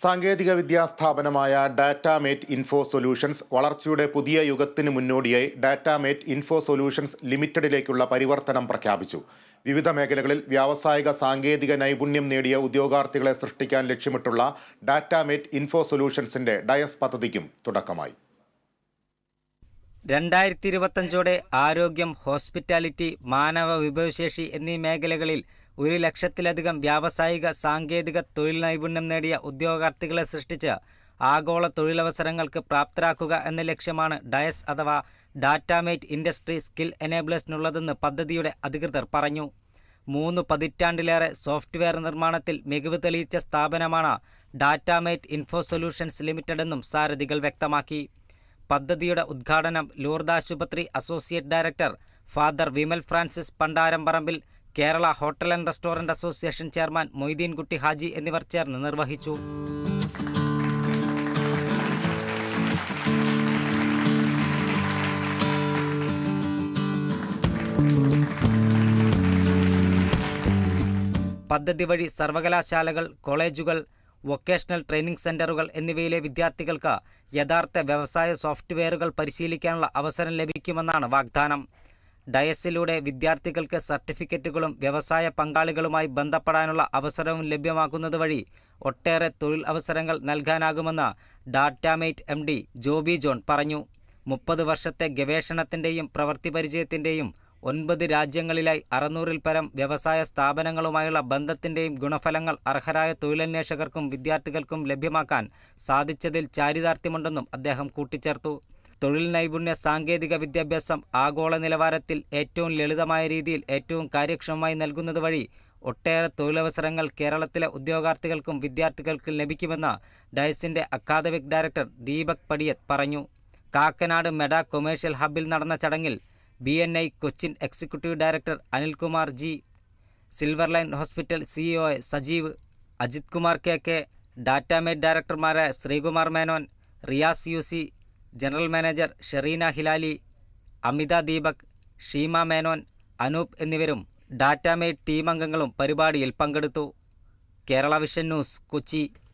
സാങ്കേതിക വിദ്യാ സ്ഥാപനമായ ഡാറ്റാമേറ്റ് info solutions വളർച്ചയുടെ പുതിയ യുഗത്തിന് മുന്നോടിയായി ഡാറ്റാമേറ്റ് ഇൻഫോ സൊല്യൂഷൻസ് ലിമിറ്റഡിലേക്കുള്ള പരിവർത്തനം പ്രഖ്യാപിച്ചു. വിവിധ മേഖലകളിൽ വ്യാവസായിക സാങ്കേതിക നൈപുണ്യം നേടിയ ഉദ്യോഗാർത്ഥികളെ സൃഷ്ടിക്കാൻ ലക്ഷ്യമിട്ടുള്ള ഡാറ്റാമേറ്റ് ഇൻഫോ സൊല്യൂഷൻസിന്റെ ഡയസ് പദ്ധതിക്കും തുടക്കമായി. രണ്ടായിരത്തി ഇരുപത്തഞ്ചോടെ ആരോഗ്യം ഹോസ്പിറ്റാലിറ്റി മാനവ വിഭവശേഷി എന്നീ മേഖലകളിൽ ഒരു ലക്ഷത്തിലധികം വ്യാവസായിക സാങ്കേതിക തൊഴിൽ നൈപുണ്യം നേടിയ ഉദ്യോഗാർത്ഥികളെ സൃഷ്ടിച്ച് ആഗോള തൊഴിലവസരങ്ങൾക്ക് പ്രാപ്തരാക്കുക എന്ന ലക്ഷ്യമാണ് ഡയസ് അഥവാ ഡാറ്റാമേറ്റ് ഇൻഡസ്ട്രി സ്കിൽ എനേബിളേഴ്സിനുള്ളതെന്ന് പദ്ധതിയുടെ അധികൃതർ പറഞ്ഞു. മൂന്ന് പതിറ്റാണ്ടിലേറെ സോഫ്റ്റ്വെയർ നിർമ്മാണത്തിൽ മികവ് തെളിയിച്ച സ്ഥാപനമാണ് ഡാറ്റാമേറ്റ് ഇൻഫോ സൊല്യൂഷൻസ് ലിമിറ്റഡ് എന്നും സാരഥികൾ വ്യക്തമാക്കി. പദ്ധതിയുടെ ഉദ്ഘാടനം ലൂർദ് ആശുപത്രി associate director father Vimal Francis Pandaramparambil Kerala hotel and restaurant association chairman Moideenkutty Haji എന്നിവർ ചേർന്ന് നിർവഹിച്ചു. പദ്ധതി വഴി സർവകലാശാലകൾ കോളേജുകൾ വൊക്കേഷണൽ ട്രെയിനിംഗ് സെന്ററുകൾ എന്നിവയിലെ വിദ്യാർത്ഥികൾക്ക് യഥാർത്ഥ വ്യവസായ സോഫ്റ്റ്വെയറുകൾ പരിശീലിക്കാനുള്ള അവസരം ലഭിക്കുമെന്നാണ് വാഗ്ദാനം. ഡയസിലൂടെ വിദ്യാർത്ഥികൾക്ക് സർട്ടിഫിക്കറ്റുകളും വ്യവസായ പങ്കാളികളുമായി ബന്ധപ്പെടാനുള്ള അവസരവും ലഭ്യമാക്കുന്നത് വഴി ഒട്ടേറെ തൊഴിൽ അവസരങ്ങൾ നൽകാനാകുമെന്ന് Datamate M D Joby John പറഞ്ഞു. മുപ്പത് വർഷത്തെ ഗവേഷണത്തിന്റെയും പ്രവൃത്തി പരിചയത്തിന്റെയും ഒൻപത് രാജ്യങ്ങളിലായി അറുന്നൂറിൽ പരം വ്യവസായ സ്ഥാപനങ്ങളുമായുള്ള ബന്ധത്തിന്റെയും ഗുണഫലങ്ങൾ അർഹരായ തൊഴിലന്വേഷകർക്കും വിദ്യാർത്ഥികൾക്കും ലഭ്യമാക്കാൻ സാധിച്ചതിൽ ചാരിതാർത്ഥ്യമുണ്ടെന്നും അദ്ദേഹം കൂട്ടിച്ചേർത്തു. തൊഴിൽ നൈപുണ്യ സാങ്കേതിക വിദ്യാഭ്യാസം ആഗോള നിലവാരത്തിൽ ഏറ്റവും ലളിതമായ രീതിയിൽ ഏറ്റവും കാര്യക്ഷമമായി നൽകുന്നത് വഴി ഒട്ടേറെ തൊഴിലവസരങ്ങൾ കേരളത്തിലെ ഉദ്യോഗാർത്ഥികൾക്കും വിദ്യാർത്ഥികൾക്കും ലഭിക്കുമെന്ന് ഡയസിന്റെ അക്കാദമിക് ഡയറക്ടർ ദീപക് പടിയത്ത് പറഞ്ഞു. കാക്കനാട് മെഡ കൊമേഴ്ഷ്യൽ ഹബ്ബിൽ നടന്ന ചടങ്ങിൽ B N I Cochin executive director Anilkumar G Silver Line Hospital CEO Sajeev Ajith Kumar K K Datamate ഡയറക്ടർമാരായ Sreekumar Menon Riyas U general manager Shereena Hilali Amitha Deepak Sheema Menon Anoop എന്നിവരും Datamate team അംഗങ്ങളും പരിപാടിയിൽ പങ്കെടുത്തു. Kerala Vision News Kochi.